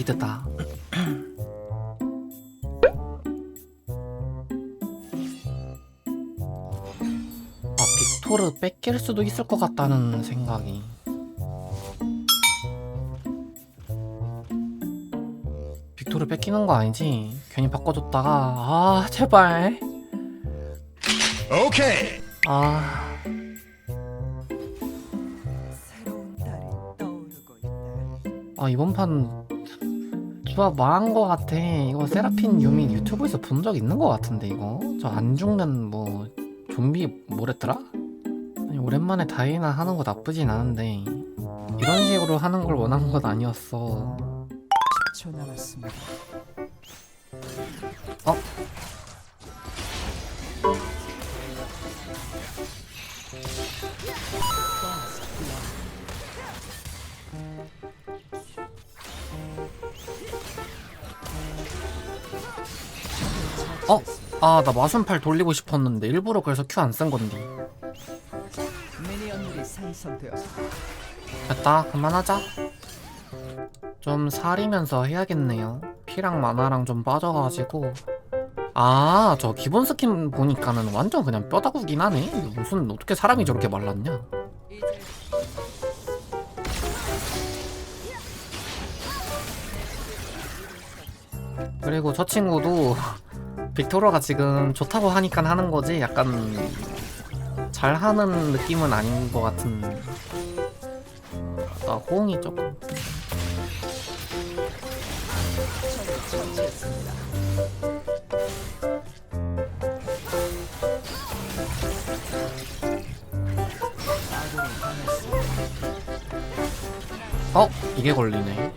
미드다. 아 빅토르 뺏길 수도 있을 것 같다는 생각이. 빅토르 뺏기는 거 아니지? 괜히 바꿔줬다가 아 제발. 오케이. 아. 아 이번 판 조합 망한 거 같아. 이거 세라핀 유미 유튜브에서 본 적 있는 거 같은데 이거 저 안 죽는 뭐 좀비 뭐랬더라? 아니, 오랜만에 다이나 하는 거 나쁘진 않은데 이런 식으로 하는 걸 원한 건 아니었어. 10초 남았습니다. 어? 어? 아 나 마순팔 돌리고 싶었는데 일부러 그래서 큐 안 쓴 건데. 미니언들이 생성되었습니다. 됐다 그만하자 좀 사리면서 해야겠네요 피랑 마나랑 좀 빠져가지고 아 저 기본 스킨 보니까는 완전 그냥 뼈다구긴 하네 이거 무슨 어떻게 사람이 저렇게 말랐냐 그리고 저 친구도 빅토르가 지금 좋다고 하니까 하는 거지 약간 잘하는 느낌은 아닌 것 같은 나 호응이 조금. 어? 이게 걸리네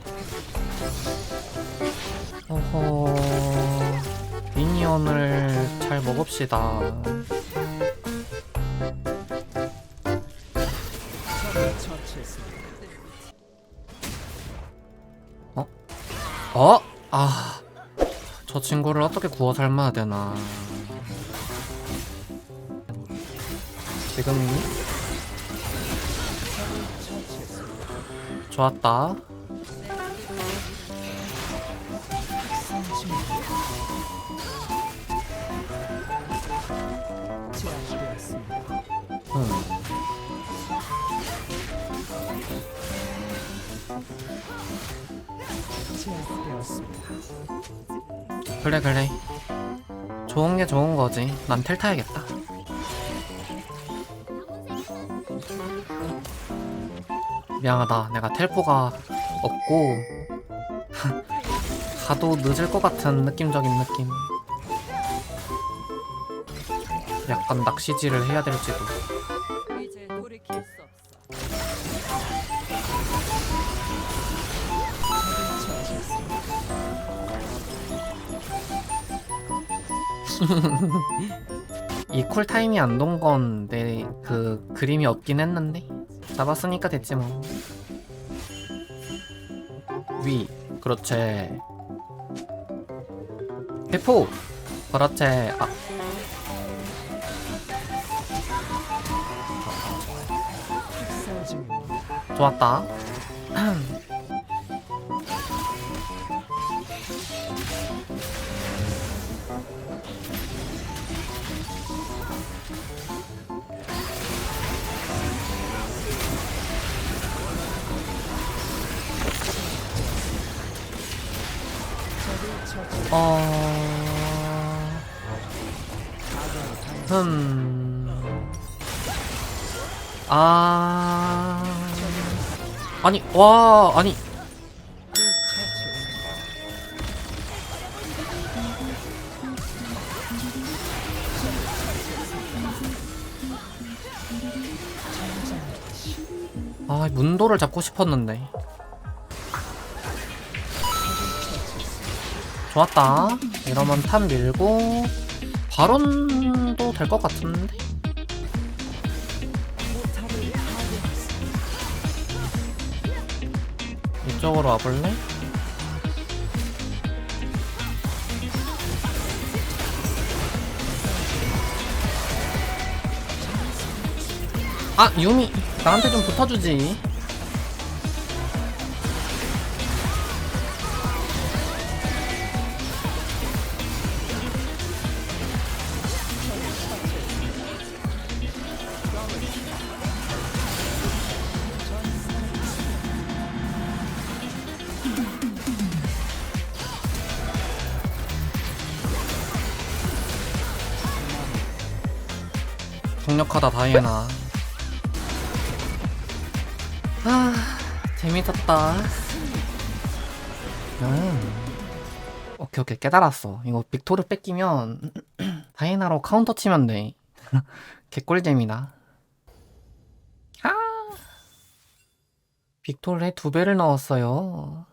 어허 미니언을 잘 먹읍시다 처치했습니다. 어? 아... 저 친구를 어떻게 구워 삶아야 되나 지금이? 좋았다. 그래 그래. 좋은 게 좋은 거지. 난 텔 타야겠다. 미안하다. 내가 텔포가 없고 가도 늦을 것 같은 느낌적인 느낌. 약간 낚시질을 해야 될지도 이 쿨타임이 안 돈 건 내 그 그림이 없긴 했는데 잡았으니까 됐지 뭐. 위, 그렇지. 대포, 그렇지. 아. 좋았다. 어. 흠. 아. 아니, 와, 아니. 아, 문도를 잡고 싶었는데. 좋았다. 이러면 탑 밀고 바론도 될 것 같은데. 이쪽으로 와볼래? 아 유미 나한테 좀 붙어주지 강력하다 다이애나. 아 재밌었다. 음. 오케이 오케이. 깨달았어. 이거 빅토르 뺏기면 다이애나로 카운터 치면 돼. 개꿀잼이다. 아! 빅토르에 두 배를 넣었어요.